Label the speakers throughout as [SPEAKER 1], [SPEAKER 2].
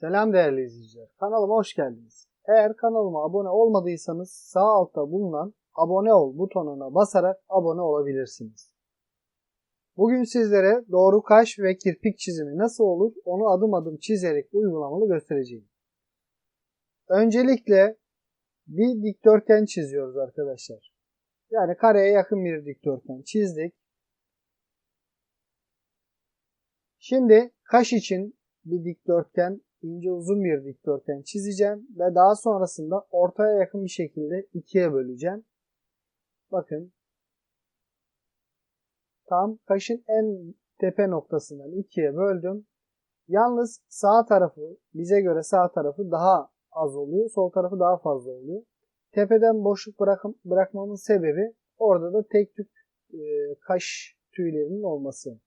[SPEAKER 1] Selam değerli izleyiciler. Kanalıma hoş geldiniz. Eğer kanalıma abone olmadıysanız sağ altta bulunan abone ol butonuna basarak abone olabilirsiniz. Bugün sizlere doğru kaş ve kirpik çizimi nasıl olur onu adım adım çizerek uygulamalı göstereceğim. Öncelikle bir dikdörtgen çiziyoruz arkadaşlar. Yani kareye yakın bir dikdörtgen çizdik. Şimdi kaş için bir dikdörtgen, ince uzun bir dikdörtgen çizeceğim ve daha sonrasında ortaya yakın bir şekilde ikiye böleceğim. Bakın tam kaşın en tepe noktasından ikiye böldüm. Yalnız sağ tarafı bize göre sağ tarafı daha az oluyor. Sol tarafı daha fazla oluyor. Tepeden boşluk bırak bırakmamın sebebi orada da tek tük e, kaş tüylerinin olması.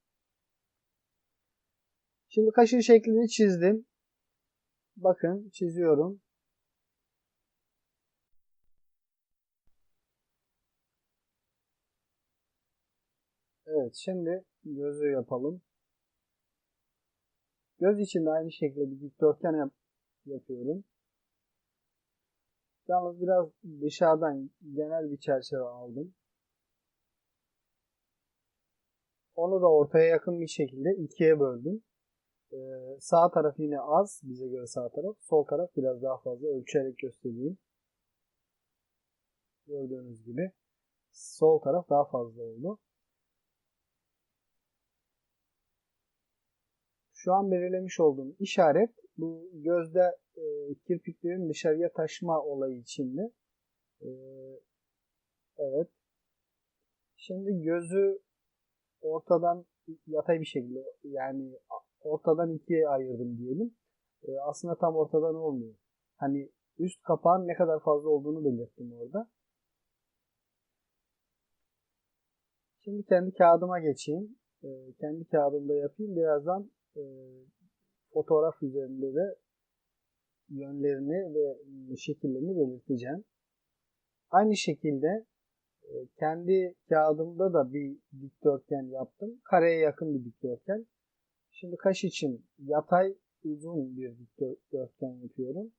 [SPEAKER 1] Şimdi kaşın şeklini çizdim. Bakın çiziyorum. Evet şimdi gözü yapalım. Göz için de aynı şekilde bir dikdörtgen yap yapıyorum. Yalnız biraz dışarıdan genel bir çerçeve aldım. Onu da ortaya yakın bir şekilde ikiye böldüm. Ee, sağ taraf yine az bize göre sağ taraf. Sol taraf biraz daha fazla ölçerek göstereyim. Gördüğünüz gibi sol taraf daha fazla oldu. Şu an belirlemiş olduğum işaret bu gözde e, kirpiklerin dışarıya taşma olayı içinde. E, evet. Şimdi gözü ortadan yatay bir şekilde yani ortadan ikiye ayırdım diyelim. E, aslında tam ortadan olmuyor. Hani üst kapağın ne kadar fazla olduğunu belirttim orada. Şimdi kendi kağıdıma geçeyim. E, kendi kağıdımda yapayım. Birazdan e, fotoğraf üzerinde de yönlerini ve şekillerini belirteceğim. Aynı şekilde e, kendi kağıdımda da bir dikdörtgen yaptım. Kareye yakın bir dikdörtgen. Şimdi kaş için yatay uzun bir dikdörtgen yapıyorum.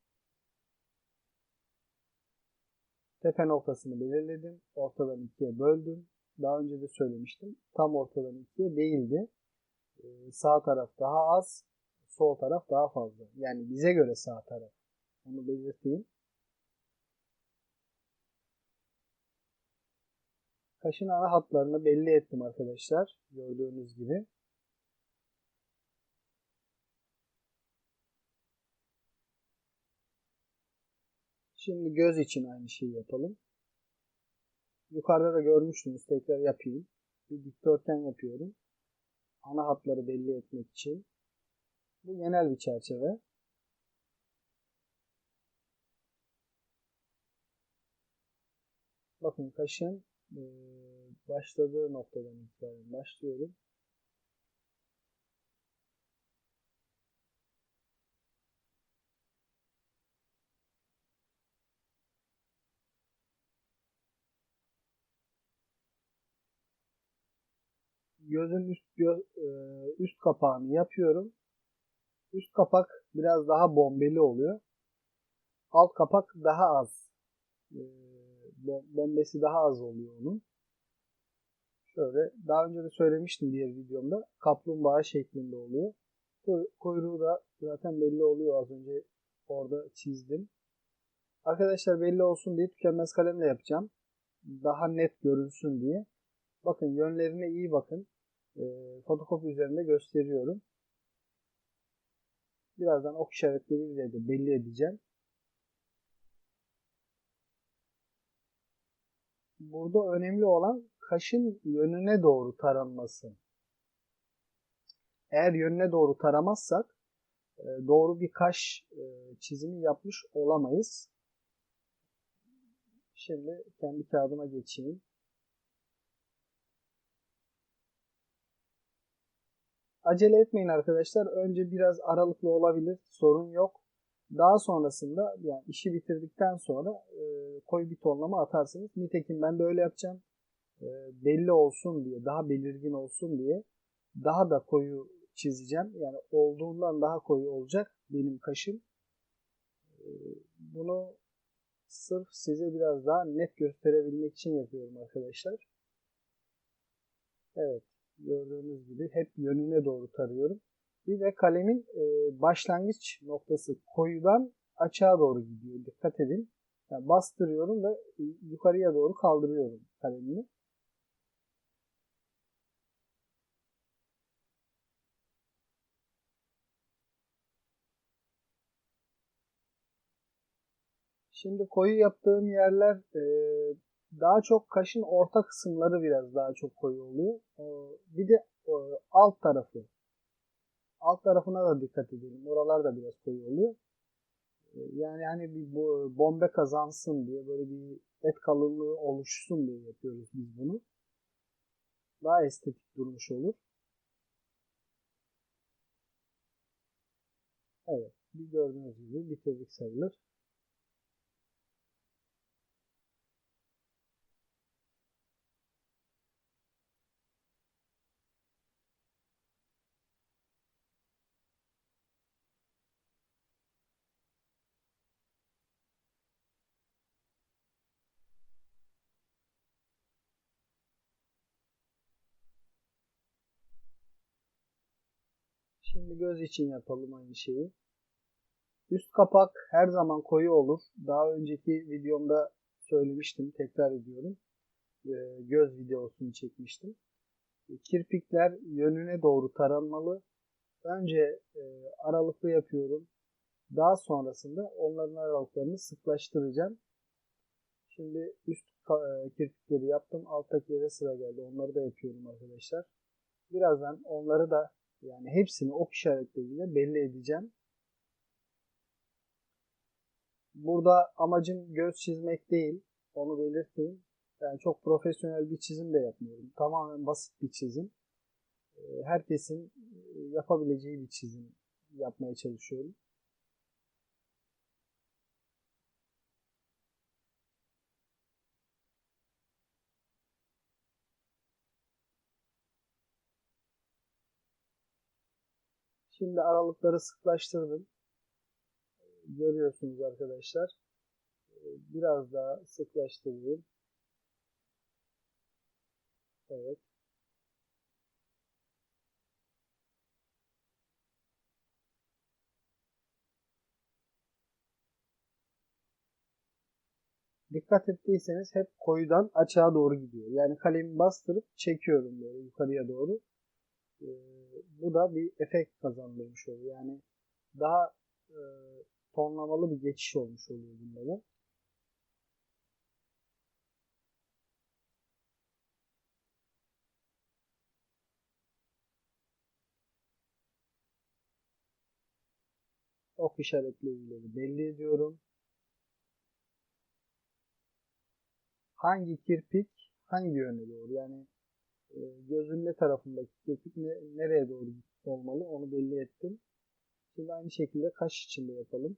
[SPEAKER 1] Tepe noktasını belirledim. Ortadan ikiye böldüm. Daha önce de söylemiştim. Tam ortadan ikiye değildi. Ee, sağ taraf daha az, sol taraf daha fazla. Yani bize göre sağ taraf. Onu belirteyim. Kaşın ana hatlarını belli ettim arkadaşlar. Gördüğünüz gibi. Şimdi göz için aynı şeyi yapalım. Yukarıda da görmüştünüz. Tekrar yapayım. Bir dikdörtgen yapıyorum. Ana hatları belli etmek için. Bu genel bir çerçeve. Bakın kaşın başladığı noktadan itibaren başlıyorum. Gözün üst gö e, üst kapağını yapıyorum. Üst kapak biraz daha bombeli oluyor. Alt kapak daha az. E, bombesi daha az oluyor onun. Şöyle daha önce de söylemiştim diğer videomda. Kaplumbağa şeklinde oluyor. Kuyruğu da zaten belli oluyor az önce orada çizdim. Arkadaşlar belli olsun diye tükenmez kalemle yapacağım. Daha net görünsün diye. Bakın yönlerine iyi bakın. E, fotokopi üzerinde gösteriyorum. Birazdan ok işaretleriyle de belli edeceğim. Burada önemli olan kaşın yönüne doğru taranması. Eğer yönüne doğru taramazsak e, doğru bir kaş e, çizimi yapmış olamayız. Şimdi kendi kağıdıma geçeyim. Acele etmeyin arkadaşlar. Önce biraz aralıklı olabilir. Sorun yok. Daha sonrasında yani işi bitirdikten sonra e, koyu bir tonlama atarsınız. Nitekim ben de öyle yapacağım. E, belli olsun diye, daha belirgin olsun diye daha da koyu çizeceğim. Yani olduğundan daha koyu olacak benim kaşım. Ee, Bunu sırf size biraz daha net gösterebilmek için yapıyorum arkadaşlar. Evet. Gördüğünüz gibi hep yönüne doğru tarıyorum. Bir de kalemin e, başlangıç noktası koyudan açığa doğru gidiyor. Dikkat edin. Yani bastırıyorum ve yukarıya doğru kaldırıyorum kalemimi. Şimdi koyu yaptığım yerler e, daha çok kaşın orta kısımları biraz daha çok koyu oluyor. E, bir de e, alt tarafı. Alt tarafına da dikkat edelim. Oralar da biraz koyu oluyor. E, yani hani bir bombe kazansın diye böyle bir et kalınlığı oluşsun diye yapıyoruz biz bunu. Daha estetik durmuş olur. Evet. Bir gördüğünüz gibi bitirdik sayılır. Şimdi göz için yapalım aynı şeyi. Üst kapak her zaman koyu olur. Daha önceki videomda söylemiştim. Tekrar ediyorum. Göz videosunu çekmiştim. Kirpikler yönüne doğru taranmalı. Önce aralıklı yapıyorum. Daha sonrasında onların aralıklarını sıklaştıracağım. Şimdi üst kirpikleri yaptım. Alttakilere sıra geldi. Onları da yapıyorum arkadaşlar. Birazdan onları da yani hepsini ok işaretleriyle belli edeceğim. Burada amacım göz çizmek değil. Onu belirteyim. Yani çok profesyonel bir çizim de yapmıyorum. Tamamen basit bir çizim. Herkesin yapabileceği bir çizim yapmaya çalışıyorum. Şimdi aralıkları sıklaştırdım. Görüyorsunuz arkadaşlar. Biraz daha sıklaştırayım. Evet. Dikkat ettiyseniz hep koyudan açığa doğru gidiyor. Yani kalemi bastırıp çekiyorum böyle yukarıya doğru. Ee, bu da bir efekt kazandırmış oluyor. Yani daha e, tonlamalı bir geçiş olmuş oluyor bunda da. Ok işaretleriyle belli ediyorum. Hangi kirpik hangi yöne doğru yani gözün ne tarafındaki kirpik ne, nereye doğru olmalı onu belli ettim. Şimdi aynı şekilde kaş içinde yapalım.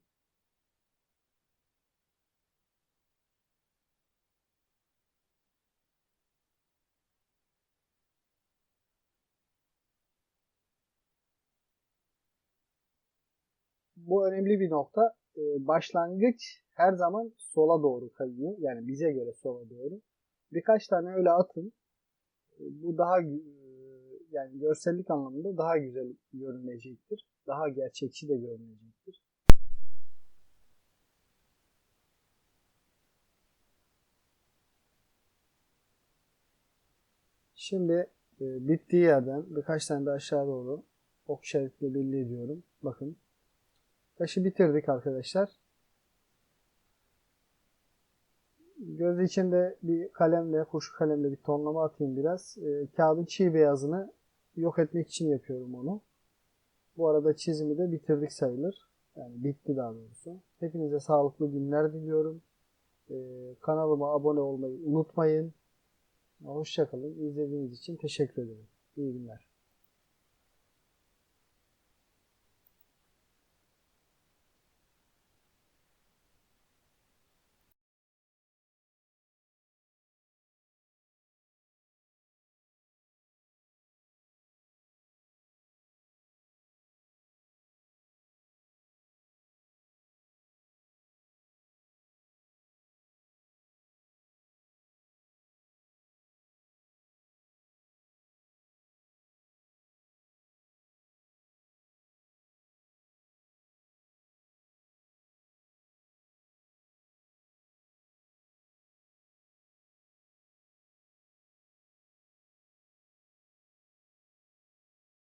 [SPEAKER 1] Bu önemli bir nokta. E, başlangıç her zaman sola doğru kayıyor. Yani bize göre sola doğru. Birkaç tane öyle atın. Bu daha yani görsellik anlamında daha güzel görünecektir. Daha gerçekçi de görünecektir. Şimdi e, bittiği yerden birkaç tane de aşağı doğru ok işaretle belli ediyorum. Bakın. Taşı bitirdik arkadaşlar. Göz içinde bir kalemle, kuş kalemle bir tonlama atayım biraz. E, kağıdın çiğ beyazını yok etmek için yapıyorum onu. Bu arada çizimi de bitirdik sayılır. Yani bitti daha doğrusu. Hepinize sağlıklı günler diliyorum. E, kanalıma abone olmayı unutmayın. Hoşçakalın. İzlediğiniz için teşekkür ederim. İyi günler.